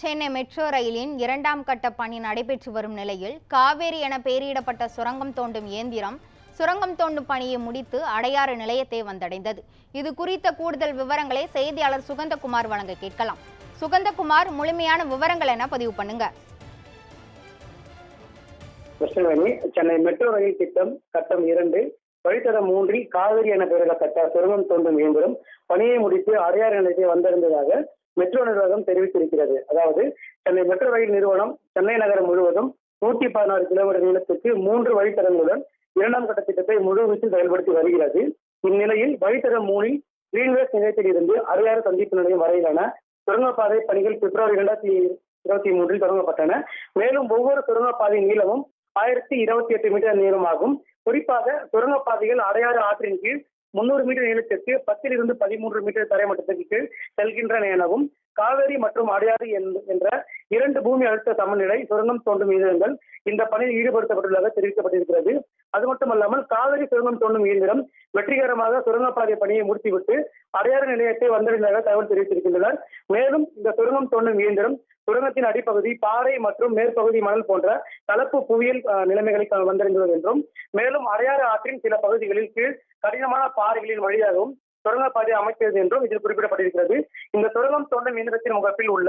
Chennai metro ரயிலின் இரண்டாம் கட்ட பணி நடைபெற்று வரும் நிலையில் காவேரி என பெயரிடப்பட்ட சுரங்கம் தோண்டும் இயந்திரம் சுரங்கம் தோண்டும் பணியை முடித்து அடையாறு நிலையத்தை வந்தடைந்தது. இது குறித்த கூடுதல் விவரங்களை செய்தியாளர் சுகந்தகுமார் வழங்க கேட்கலாம். சுகந்தகுமார் முழுமையான விவரங்கள் என பதிவு பண்ணுங்க. சென்னை மெட்ரோ ரயில் திட்டம் கட்டம் இரண்டு வழித்தடம் மூன்றில் காவிரி என பெயரிடப்பட்ட சுரங்கம் தோண்டும் இயந்திரம் பணியை முடித்து அடையாறு நிலையத்தை வந்திருந்ததாக மெட்ரோ நிர்வாகம் தெரிவித்திருக்கிறது. அதாவது சென்னை மெட்ரோ ரயில் நிறுவனம் சென்னை நகரம் முழுவதும் நூற்றி பதினாறு கிலோமீட்டர் நீளத்துக்கு மூன்று வழித்தடங்களுடன் இரண்டாம் கட்ட திட்டத்தை முழுவீச்சில் செயல்படுத்தி வருகிறது. இந்நிலையில் வழித்தடம் மூணில் கிரீன்வேஸ் நிலையத்தில் இருந்து அடையாறு சந்திப்பு நிலையம் வரையிலான சுரங்கப்பாதை பணிகள் பிப்ரவரி இரண்டாயிரத்தி இருபத்தி மூன்றில் தொடங்கப்பட்டன. மேலும் ஒவ்வொரு சுரங்கப்பாதை நீளமும் ஆயிரத்தி இருபத்தி எட்டு மீட்டர் நீளமாகும். குறிப்பாக சுரங்கப்பாதைகள் அடையாறு ஆற்றின் கீழ் முன்னூறு மீட்டர் நீளத்திற்கு பத்தில் இருந்து பதிமூன்று மீட்டர் தரைமட்டத்திற்கு கீழ் செல்கின்றன எனவும் காவேரி மற்றும் அடையாறு என்ற இரண்டு பூமி அழுத்த சமநிலை சுரங்கம் தோண்டும் இயந்திரங்கள் இந்த பணியில் ஈடுபடுத்தப்பட்டுள்ளதாக தெரிவிக்கப்பட்டிருக்கிறது. அது மட்டுமல்லாமல் காவிரி சுரங்கம் தோண்டும் இயந்திரம் வெற்றிகரமாக சுரங்கப்பாதை பணியை முடித்துவிட்டு அடையாறு நிலையத்தை வந்தடைந்ததாக தகவல் தெரிவித்திருக்கின்றனர். மேலும் இந்த சுரங்கம் தோண்டும் இயந்திரம் சுரங்கத்தின் அடிப்பகுதி பாறை மற்றும் மேற்பகுதி மணல் போன்ற கலப்பு புவியியல் நிலைமைகளை வந்திருந்தது வந்தடைந்துள்ளது என்றும் மேலும் அடையாறு ஆற்றின் சில பகுதிகளில் கீழ் கடினமான பாறைகளின் வழியாகவும் சுரங்கப்பாதை அமைக்கிறது என்றும் இதில் குறிப்பிடப்பட்டிருக்கிறது. இந்த சுரங்கம் தோண்டும் இயந்திரத்தின் முகப்பில் உள்ள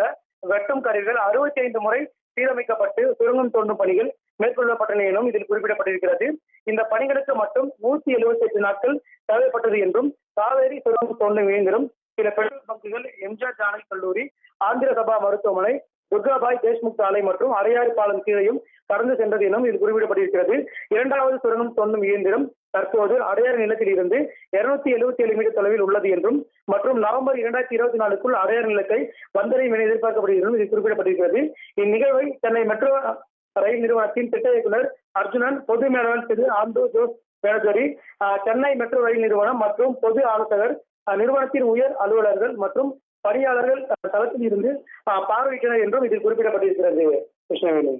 வெட்டும் கருவிகள் அறுபத்தி ஐந்து முறை சீரமைக்கப்பட்டு சுரங்கம் தோண்டும் பணிகள் மேற்கொள்ளப்பட்டன எனும் இதில் குறிப்பிடப்பட்டிருக்கிறது. இந்த பணிகளுக்கு மட்டும் நூத்தி எழுபத்தி எட்டு நாட்கள் தேவைப்பட்டது என்றும் காவேரி சுரங்கம் தோண்டும் இயந்திரம் சில பெட்ரோல் பங்குகள் எம்ஜிஆர் ஜானல் கல்லூரி ஆந்திர சபா மருத்துவமனை துர்காபாய் தேஷ்முக் சாலை மற்றும் அடையாறு பாலம் கீழையும் கடந்து சென்றது எனும் இது குறிப்பிடப்பட்டிருக்கிறது. இரண்டாவது சுரங்கம் தோண்டும் இயந்திரம் தற்போது அடையாறு நிலத்தில் இருந்து இருநூத்தி எழுபத்தி ஏழு மீட்டர் தொலைவில் உள்ளது என்றும் மற்றும் நவம்பர் இரண்டாயிரத்தி இருபத்தி நாலுக்குள் அடையாறு நிலத்தை வந்தடையும் என எதிர்பார்க்கப்படுகிறது இது குறிப்பிடப்பட்டிருக்கிறது. இந்நிகழ்வை சென்னை மெட்ரோ ரயில் நிறுவனத்தின் திட்ட இயக்குனர் அர்ஜுனன் பொது மேலாளர் திரு ஆந்தோ ஜோஸ் பேனஜரி ஆஹ், சென்னை மெட்ரோ ரயில் நிறுவனம் மற்றும் பொது ஆலோசகர் நிறுவனத்தின் உயர் அலுவலர்கள் மற்றும் பணியாளர்கள் தளத்தில் இருந்து பார்வையிட்டனர் என்றும் இதில் குறிப்பிடப்பட்டிருக்கிறது கிருஷ்ணவேணி.